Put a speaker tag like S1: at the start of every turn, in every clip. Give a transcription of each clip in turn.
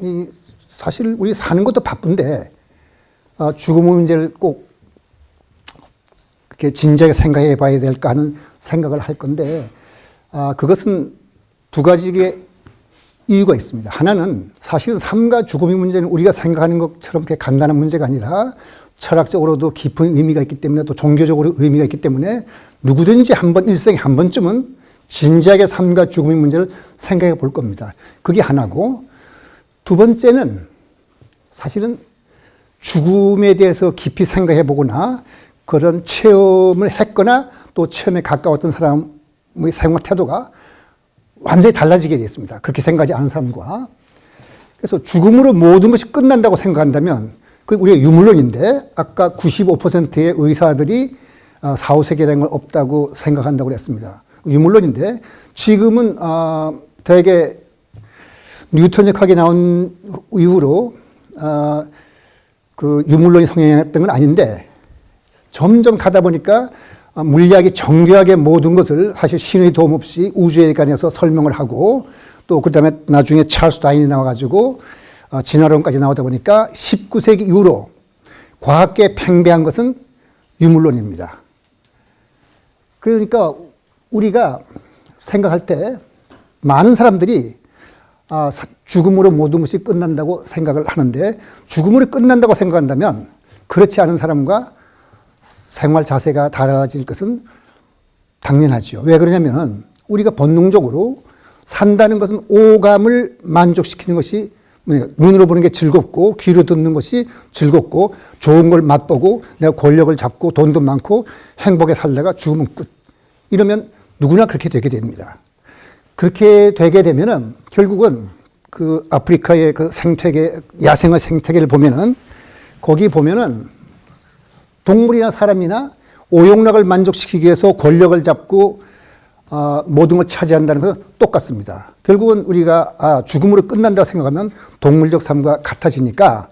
S1: 이 사실 우리 사는 것도 바쁜데 아, 죽음 문제를 꼭 그렇게 진지하게 생각해 봐야 될까 하는 생각을 할 건데 아, 그것은 두 가지의 이유가 있습니다. 하나는 사실은 삶과 죽음의 문제는 우리가 생각하는 것처럼 그렇게 간단한 문제가 아니라 철학적으로도 깊은 의미가 있기 때문에 또 종교적으로 의미가 있기 때문에 누구든지 한 번 일생에 한 번쯤은 진지하게 삶과 죽음의 문제를 생각해 볼 겁니다. 그게 하나고 두 번째는 사실은 죽음에 대해서 깊이 생각해 보거나 그런 체험을 했거나 또 체험에 가까웠던 사람의 생활 태도가 완전히 달라지게 되어 있습니다. 그렇게 생각하지 않은 사람과. 그래서 죽음으로 모든 것이 끝난다고 생각한다면 그 우리가 유물론인데 아까 95%의 의사들이 아, 사후 세계라는 걸 없다고 생각한다고 그랬습니다. 유물론인데 지금은 아, 대개 뉴턴적하게 나온 이후로 아, 그 유물론이 성행했던 건 아닌데 점점 가다 보니까 아, 물리학이 정교하게 모든 것을 사실 신의 도움 없이 우주에 관해서 설명을 하고 또 그다음에 나중에 찰스 다인이 나와가지고 어, 진화론까지 나오다 보니까 19세기 이후로 과학계 팽배한 것은 유물론입니다. 그러니까 우리가 생각할 때 많은 사람들이 아, 사- 죽음으로 모든 것이 끝난다고 생각을 하는데 죽음으로 끝난다고 생각한다면 그렇지 않은 사람과 생활 자세가 달라질 것은 당연하죠. 왜 그러냐면은 우리가 본능적으로 산다는 것은 오감을 만족시키는 것이 뭐냐, 눈으로 보는 게 즐겁고 귀로 듣는 것이 즐겁고 좋은 걸 맛보고 내가 권력을 잡고 돈도 많고 행복에 살다가 죽으면 끝. 이러면 누구나 그렇게 되게 됩니다. 그렇게 되게 되면은 결국은 그 아프리카의 그 생태계, 야생의 생태계를 보면은 거기 보면은 동물이나 사람이나 오용락을 만족시키기 위해서 권력을 잡고 아, 모든 걸 차지한다는 것은 똑같습니다. 결국은 우리가 아, 죽음으로 끝난다고 생각하면 동물적 삶과 같아지니까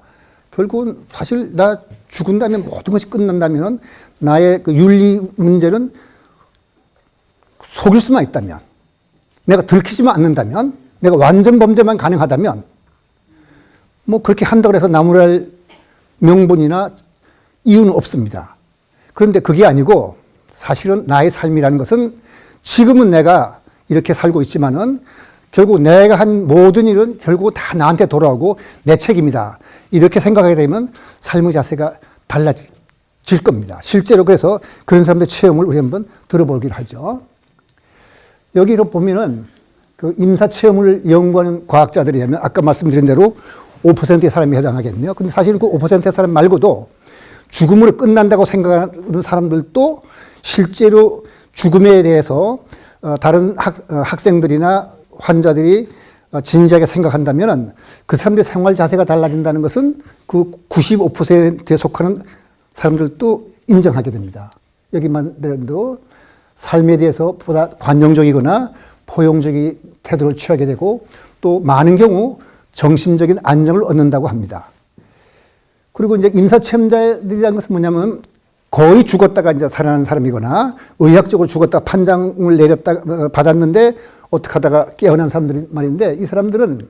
S1: 결국은 사실 나 죽은다면 모든 것이 끝난다면 나의 그 윤리 문제는 속일 수만 있다면 내가 들키지만 않는다면 내가 완전 범죄만 가능하다면 뭐 그렇게 한다고 해서 나무랄 명분이나 이유는 없습니다. 그런데 그게 아니고 사실은 나의 삶이라는 것은 지금은 내가 이렇게 살고 있지만은 결국 내가 한 모든 일은 결국 다 나한테 돌아오고 내 책임이다. 이렇게 생각하게 되면 삶의 자세가 달라질 겁니다. 실제로 그래서 그런 사람들의 체험을 우리 한번 들어보기로 하죠. 여기로 보면은 그 임사 체험을 연구하는 과학자들이 하면 아까 말씀드린 대로 5%의 사람이 해당하겠네요. 근데 사실은 그 5%의 사람 말고도 죽음으로 끝난다고 생각하는 사람들도 실제로 죽음에 대해서 어, 다른 학, 어, 학생들이나 환자들이 어, 진지하게 생각한다면 그 사람들의 생활 자세가 달라진다는 것은 그 95%에 속하는 사람들도 인정하게 됩니다. 여기만 들어도 삶에 대해서 보다 관용적이거나 포용적인 태도를 취하게 되고 또 많은 경우 정신적인 안정을 얻는다고 합니다. 그리고 이제 임사체험자들이라는 것은 뭐냐면 거의 죽었다가 이제 살아난 사람이거나 의학적으로 죽었다가 판정을 내렸다 어, 받았는데 어떻게 하다가 깨어난 사람들이 말인데 이 사람들은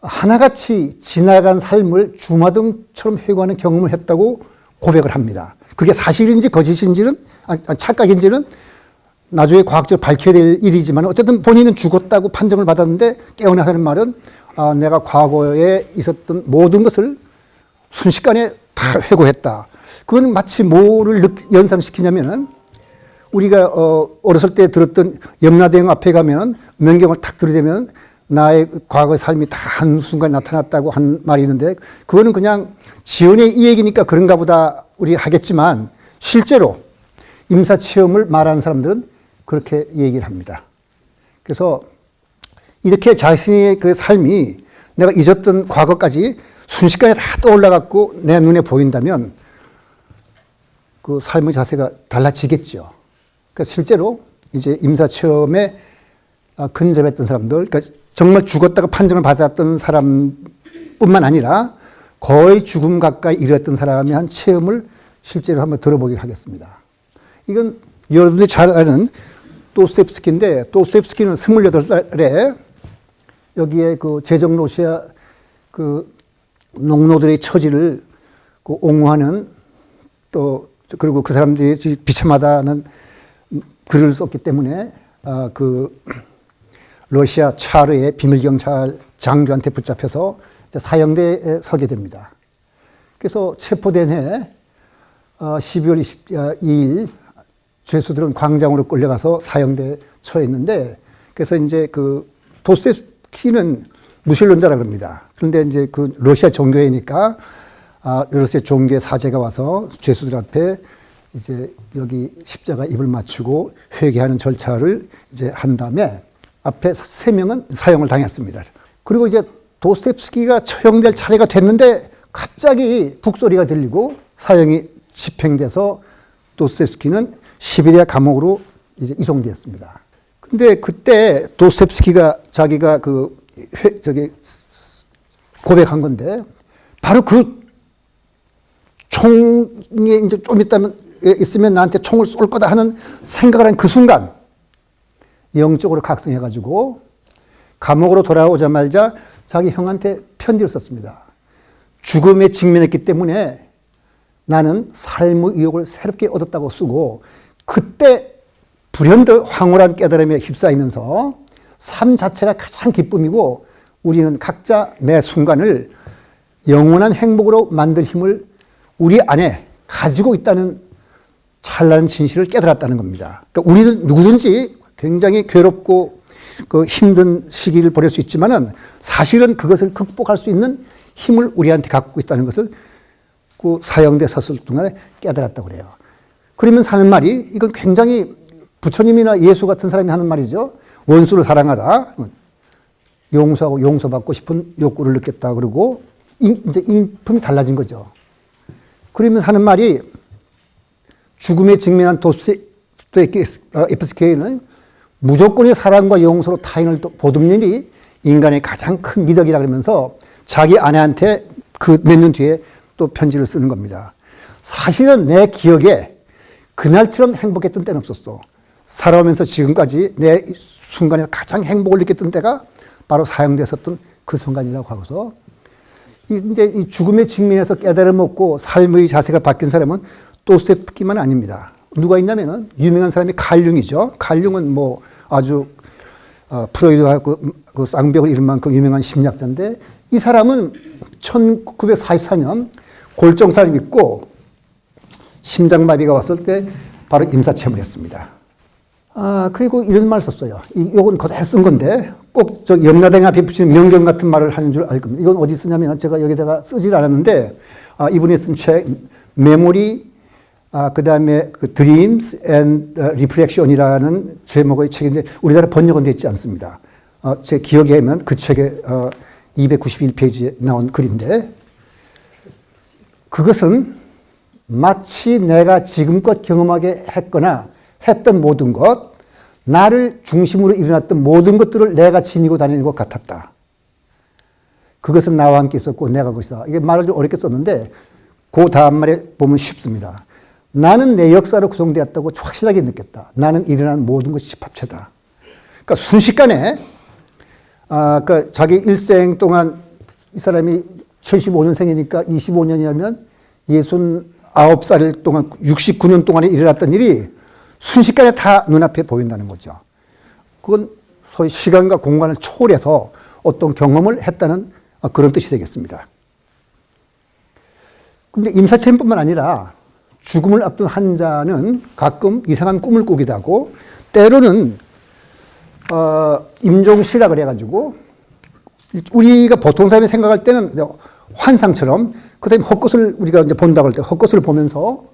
S1: 하나같이 지나간 삶을 주마등처럼 회고하는 경험을 했다고 고백을 합니다. 그게 사실인지 거짓인지는 아니, 아니, 착각인지는 나중에 과학적으로 밝혀야 될 일이지만 어쨌든 본인은 죽었다고 판정을 받았는데 깨어나는 말은 아, 내가 과거에 있었던 모든 것을 순식간에 다 회고했다. 그건 마치 뭐를 느- 연상시키냐면은 우리가 어, 어렸을 때 들었던 염라대왕 앞에 가면은 명경을 탁 들이대면 나의 과거 삶이 다 한순간 나타났다고 한 말이 있는데 그거는 그냥 지연의 이 얘기니까 그런가 보다 우리 하겠지만 실제로 임사 체험을 말하는 사람들은 그렇게 얘기를 합니다. 그래서 이렇게 자신의 그 삶이 내가 잊었던 과거까지 순식간에 다 떠올라갖고 내 눈에 보인다면 그 삶의 자세가 달라지겠죠. 그러니까 실제로 이제 임사체험에 아, 근접했던 사람들, 그러니까 정말 죽었다가 판정을 받았던 사람뿐만 아니라 거의 죽음 가까이 이르렀던 사람이 한 체험을 실제로 한번 들어보기로 하겠습니다. 이건 여러분들이 잘 아는 또스텝스키인데 또스텝스키는 28살에 여기에 그 제정 러시아 그 농노들의 처지를 그 옹호하는 또 그리고 그 사람들이 비참하다는 글을 썼기 때문에 아, 그 러시아 차르의 비밀 경찰 장교한테 붙잡혀서 사형대에 서게 됩니다. 그래서 체포된 해 어, 12월 22일 죄수들은 광장으로 끌려가서 사형대에 처했는데 그래서 이제 그 도스토옙스키는 무신론자라 그럽니다. 그런데 이제 그 러시아 종교회니까 아, 러시아 종교의 사제가 와서 죄수들 앞에 이제 여기 십자가 입을 맞추고 회개하는 절차를 이제 한 다음에 앞에 세 명은 사형을 당했습니다. 그리고 이제 도스토옙스키가 처형될 차례가 됐는데 갑자기 북소리가 들리고 사형이 집행돼서 도스토옙스키는 시베리아 감옥으로 이제 이송되었습니다. 근데 그때 도스토옙스키가 자기가 그 회, 저기 고백한 건데 바로 그 총이 이제 좀 있다면 있으면 나한테 총을 쏠 거다 하는 생각을 한 그 순간 영적으로 각성해 가지고 감옥으로 돌아오자마자 자기 형한테 편지를 썼습니다. 죽음에 직면했기 때문에 나는 삶의 의욕을 새롭게 얻었다고 쓰고 그때 불현듯 황홀한 깨달음에 휩싸이면서 삶 자체가 가장 기쁨이고 우리는 각자 매 순간을 영원한 행복으로 만들 힘을 우리 안에 가지고 있다는 찬란한 진실을 깨달았다는 겁니다. 그러니까 우리는 누구든지 굉장히 괴롭고 그 힘든 시기를 보낼 수 있지만은 사실은 그것을 극복할 수 있는 힘을 우리한테 갖고 있다는 것을 그 사형대 섰을 동안에 깨달았다고 그래요. 그러면서 하는 말이 이건 굉장히 부처님이나 예수 같은 사람이 하는 말이죠. 원수를 사랑하다. 용서하고 용서받고 싶은 욕구를 느꼈다. 그러고 이제 인품이 달라진 거죠. 그러면서 하는 말이 죽음에 직면한 도스토에피스케이는 무조건의 사랑과 용서로 타인을 보듬는 일이 인간의 가장 큰 미덕이라 그러면서 자기 아내한테 그 몇 년 뒤에 또 편지를 쓰는 겁니다. 사실은 내 기억에 그날처럼 행복했던 때는 없었어. 살아오면서 지금까지 내 순간에 가장 행복을 느꼈던 때가 바로 사용됐었던 그 순간이라고 하고서 이제 이 죽음의 직면에서 깨달음 얻고 삶의 자세가 바뀐 사람은 도스토옙스키만 아닙니다. 누가 있냐면은 유명한 사람이 칼융이죠. 칼융은 뭐 아주 어, 프로이드하고 그 쌍벽을 이룬 만큼 유명한 심리학자인데 이 사람은 1944년 골정살이 있고 심장마비가 왔을 때 바로 임사체불했습니다. 아, 그리고 이런 말 썼어요. 이, 요건 그대로 쓴 건데 꼭 저 염라대에 앞에 붙이는 명경 같은 말을 하는 줄 알 겁니다. 이건 어디 쓰냐면 제가 여기다가 쓰질 않았는데 아, 이분이 쓴 책 메모리 아, 그 다음에 그 Dreams and Reflection이라는 제목의 책인데 우리나라 번역은 되지 않습니다. 어, 제 기억에 하면 그 책에 어, 291페이지에 나온 글인데 그것은 마치 내가 지금껏 경험하게 했거나 했던 모든 것, 나를 중심으로 일어났던 모든 것들을 내가 지니고 다니는 것 같았다. 그것은 나와 함께 있었고 내가 것이다. 이게 말을 좀 어렵게 썼는데 그 다음 말에 보면 쉽습니다. 나는 내 역사로 구성되었다고 확실하게 느꼈다. 나는 일어난 모든 것이 집합체다. 그러니까 순식간에 아, 그러니까 자기 일생 동안 이 사람이 75년생이니까 25년이면 69살 동안 69년 동안에 일어났던 일이 순식간에 다 눈앞에 보인다는 거죠. 그건 소위 시간과 공간을 초월해서 어떤 경험을 했다는 그런 뜻이 되겠습니다. 근데 임사체험뿐만 아니라 죽음을 앞둔 환자는 가끔 이상한 꿈을 꾸기도 하고 때로는 어, 임종시라 그래가지고 우리가 보통 사람이 생각할 때는 환상처럼 그다음에 헛것을 우리가 이제 본다고 할 때 헛것을 보면서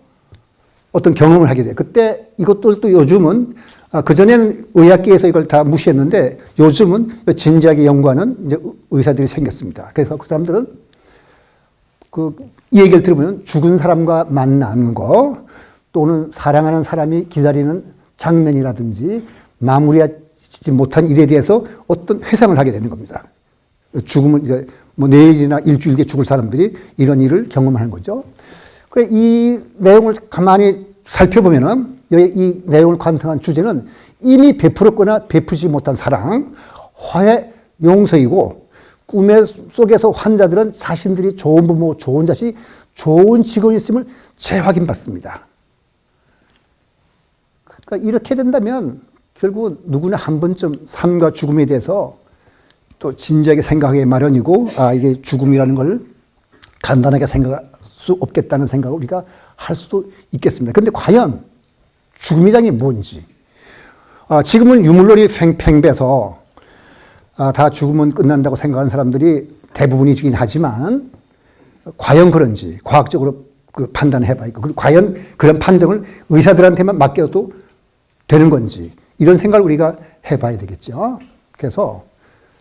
S1: 어떤 경험을 하게 돼. 그때 이것들도 요즘은 아, 그전에는 의학계에서 이걸 다 무시했는데 요즘은 진지하게 연구하는 이제 의사들이 생겼습니다. 그래서 그 사람들은 그이 얘기를 들으면 죽은 사람과 만나는 거 또는 사랑하는 사람이 기다리는 장면이라든지 마무리하지 못한 일에 대해서 어떤 회상을 하게 되는 겁니다. 죽음을 뭐 내일이나 일주일 뒤에 죽을 사람들이 이런 일을 경험하는 거죠. 그래 이 내용을 가만히 살펴보면은 이 내용을 관통한 주제는 이미 베풀었거나 베푸지 못한 사랑, 화해 용서이고 꿈의 속에서 환자들은 자신들이 좋은 부모, 좋은 자식, 좋은 직원이 있음을 재확인받습니다. 그러니까 이렇게 된다면 결국 누구나 한 번쯤 삶과 죽음에 대해서 또 진지하게 생각하기 마련이고 아 이게 죽음이라는 걸 간단하게 생각할 수 없겠다는 생각을 우리가 할 수도 있겠습니다. 그런데 과연 죽음이란 게 뭔지 아, 지금은 유물론이 팽팽배서 아, 다 죽으면 끝난다고 생각하는 사람들이 대부분이긴 하지만 과연 그런지 과학적으로 그 판단해봐야 고 과연 그런 판정을 의사들한테만 맡겨도 되는 건지 이런 생각을 우리가 해봐야 되겠죠. 그래서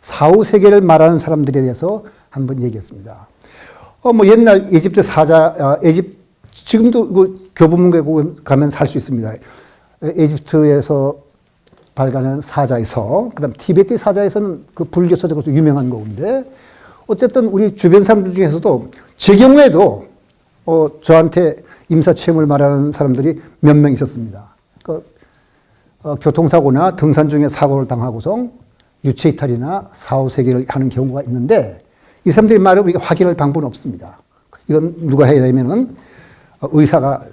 S1: 사후 세계를 말하는 사람들에 대해서 한번 얘기했습니다. 어, 뭐 옛날 이집트 사자, 아, 에집 지금도 그 교보문고에 가면 살 수 있습니다. 에집트에서 발간한 사자에서, 그 다음 티베트 사자에서는 그 불교 서적으로 유명한 거인데, 어쨌든 우리 주변 사람들 중에서도 제 경우에도 어, 저한테 임사 체험을 말하는 사람들이 몇 명 있었습니다. 그, 어, 교통사고나 등산 중에 사고를 당하고서 유체 이탈이나 사후 세계를 하는 경우가 있는데 이 사람들이 말을 우리가 확인할 방법은 없습니다. 이건 누가 해야 되면은 의사가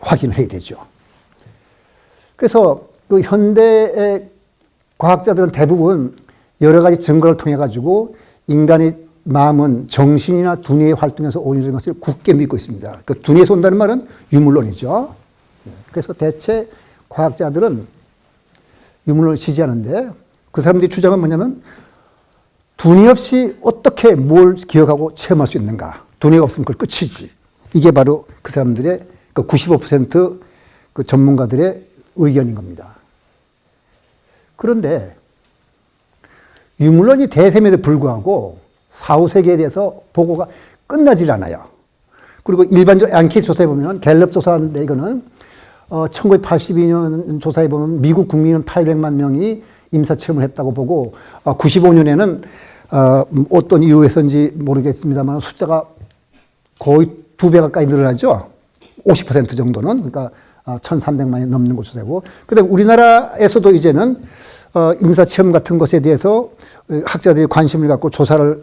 S1: 확인해야 되죠. 그래서 그 현대의 과학자들은 대부분 여러 가지 증거를 통해 가지고 인간의 마음은 정신이나 두뇌의 활동에서 오는 것을 굳게 믿고 있습니다. 그 두뇌에서 온다는 말은 유물론이죠. 그래서 대체 과학자들은 유물론을 지지하는데 그 사람들이 주장은 뭐냐면 두뇌 없이 어떻게 뭘 기억하고 체험할 수 있는가. 두뇌가 없으면 그걸 끝이지. 이게 바로 그 사람들의 그 95%그 전문가들의 의견인 겁니다. 그런데 유물론 이 대셈에도 불구하고 사후세계에 대해서 보고가 끝나질 않아요. 그리고 일반적 앙케이트 조사해 보면 갤럽 조사인데 이거는 어, 1982년 조사해 보면 미국 국민은 800만 명이 임사 체험을 했다고 보고 어, 95년에는 어, 어떤 이유에서인지 모르겠습니다만 숫자가 거의 두 배 가까이 늘어나죠. 50% 정도는 그러니까 1,300만이 넘는 것으로 되고 그다음 우리나라에서도 이제는 어, 임사체험 같은 것에 대해서 학자들이 관심을 갖고 조사를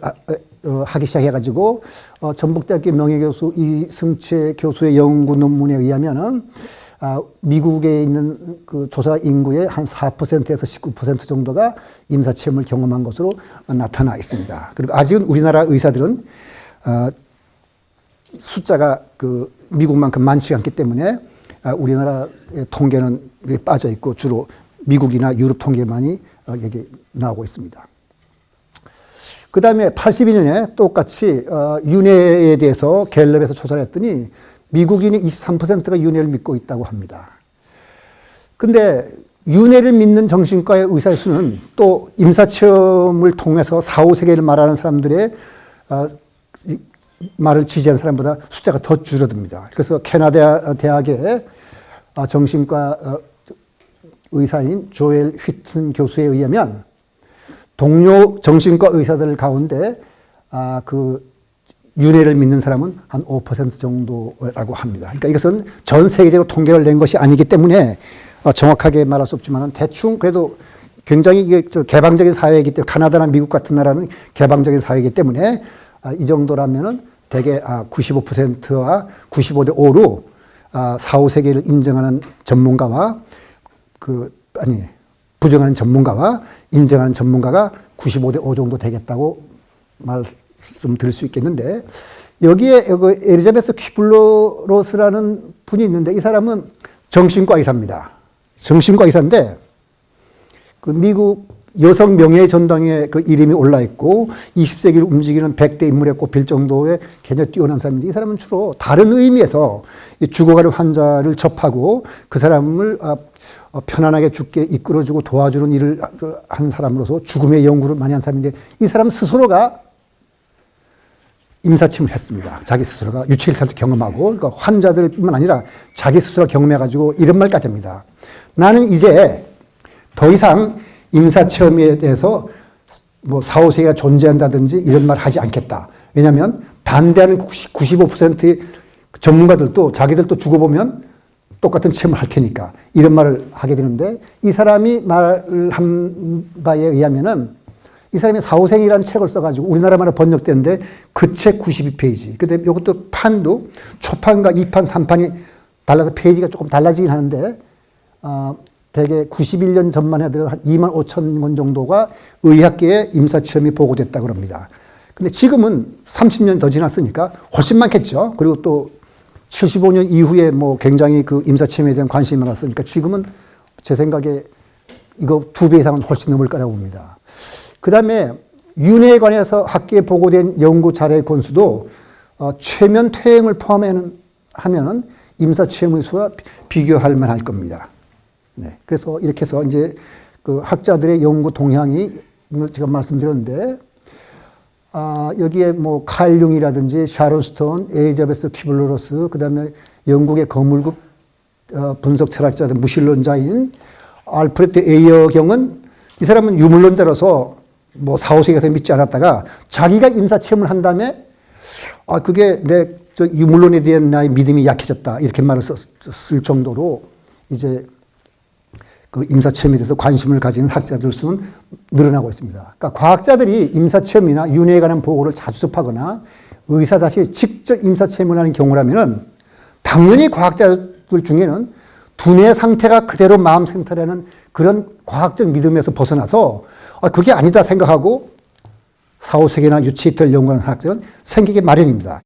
S1: 어, 하기 시작해가지고 어, 전북대학교 명예교수 이승채 교수의 연구 논문에 의하면은 아, 미국에 있는 그 조사 인구의 한 4%에서 19% 정도가 임사체험을 경험한 것으로 나타나 있습니다. 그리고 아직은 우리나라 의사들은 어, 숫자가 그 미국만큼 많지 않기 때문에 아, 우리나라의 통계는 빠져 있고 주로 미국이나 유럽 통계만이 어, 여기 나오고 있습니다. 그 다음에 82년에 똑같이 어, 윤회에 대해서 갤럽에서 조사를 했더니 미국인이 23%가 윤회를 믿고 있다고 합니다. 근데 윤회를 믿는 정신과의 의사의 수는 또 임사체험을 통해서 사후세계를 말하는 사람들의 어, 말을 지지하는 사람보다 숫자가 더 줄어듭니다. 그래서 캐나다 대학의 정신과 의사인 조엘 휘튼 교수에 의하면 동료 정신과 의사들 가운데 아, 그 윤회를 믿는 사람은 한 5% 정도라고 합니다. 그러니까 이것은 전 세계적으로 통계를 낸 것이 아니기 때문에 어, 정확하게 말할 수 없지만 대충 그래도 굉장히 개방적인 사회이기 때문에 카나다나 미국 같은 나라는 개방적인 사회이기 때문에 아, 이 정도라면은 대개 95%와 아, 95대 5로 사후 세계를 인정하는 전문가와 그 아니 부정하는 전문가와 인정하는 전문가가 95대 5 정도 되겠다고 말씀드릴 수 있겠는데 여기에 그 에리자베스 퀴블로로스라는 분이 있는데 이 사람은 정신과 의사입니다. 정신과 의사인데 그 미국 여성 명예 전당에 그 이름이 올라 있고 20세기를 움직이는 100대 인물에 꼽힐 정도의 굉장히 뛰어난 사람인데 이 사람은 주로 다른 의미에서 죽어가는 환자를 접하고 그 사람을 아, 어, 편안하게 죽게 이끌어주고 도와주는 일을 한 사람으로서 죽음의 연구를 많이 한 사람인데 이 사람 스스로가 임사침을 했습니다. 자기 스스로가 유체일탈도 경험하고 그러니까 환자들뿐만 아니라 자기 스스로 경험해가지고 이런 말까지 합니다. 나는 이제 더 이상 임사체험에 대해서 뭐 사후세계가 존재한다든지 이런 말 하지 않겠다. 왜냐하면 반대하는 95%의 전문가들도 자기들도 죽어보면 똑같은 체험을 할 테니까 이런 말을 하게 되는데 이 사람이 말한 바에 의하면은 이 사람이 사후생이라는 책을 써가지고 우리나라만에 번역됐는데 그 책 92페이지. 근데 이것도 판도 초판과 2판, 3판이 달라서 페이지가 조금 달라지긴 하는데, 어, 대개 91년 전만 해도 한 2만 5천 권 정도가 의학계에 임사체험이 보고됐다 그럽니다. 근데 지금은 30년 더 지났으니까 훨씬 많겠죠. 그리고 또 75년 이후에 뭐 굉장히 그 임사체험에 대한 관심이 많았으니까 지금은 제 생각에 이거 두 배 이상은 훨씬 넘을 거라고 봅니다. 그 다음에 윤회에 관해서 학계에 보고된 연구 자료의 건수도 어, 최면 퇴행을 포함하면 하면은 임사체험의 수와 비- 비교할 만할 겁니다. 네. 그래서 이렇게 해서 이제 그 학자들의 연구 동향이 제가 말씀드렸는데 아, 여기에 뭐 칼융이라든지 샤론 스톤, 에이자베스 키블로로스, 그 다음에 영국의 거물급 어, 분석 철학자들 무신론자인 알프레드 에이어 경은 이 사람은 유물론자로서 뭐 사후세계에서 믿지 않았다가 자기가 임사 체험을 한 다음에 아 그게 내저 유물론에 대한 나의 믿음이 약해졌다 이렇게 말을 썼- 쓸 정도로 이제 그 임사체험에 대해서 관심을 가지는 학자들 수는 늘어나고 있습니다. 그러니까 과학자들이 임사체험이나 윤회에 관한 보고를 자주 접하거나 의사 자신이 직접 임사체험을 하는 경우라면은 당연히 과학자들 중에는 두뇌 상태가 그대로 마음 상태라는 그런 과학적 믿음에서 벗어나서 아, 그게 아니다 생각하고 사후세계나 유치이틀 연구하는 학자는 생기기 마련입니다.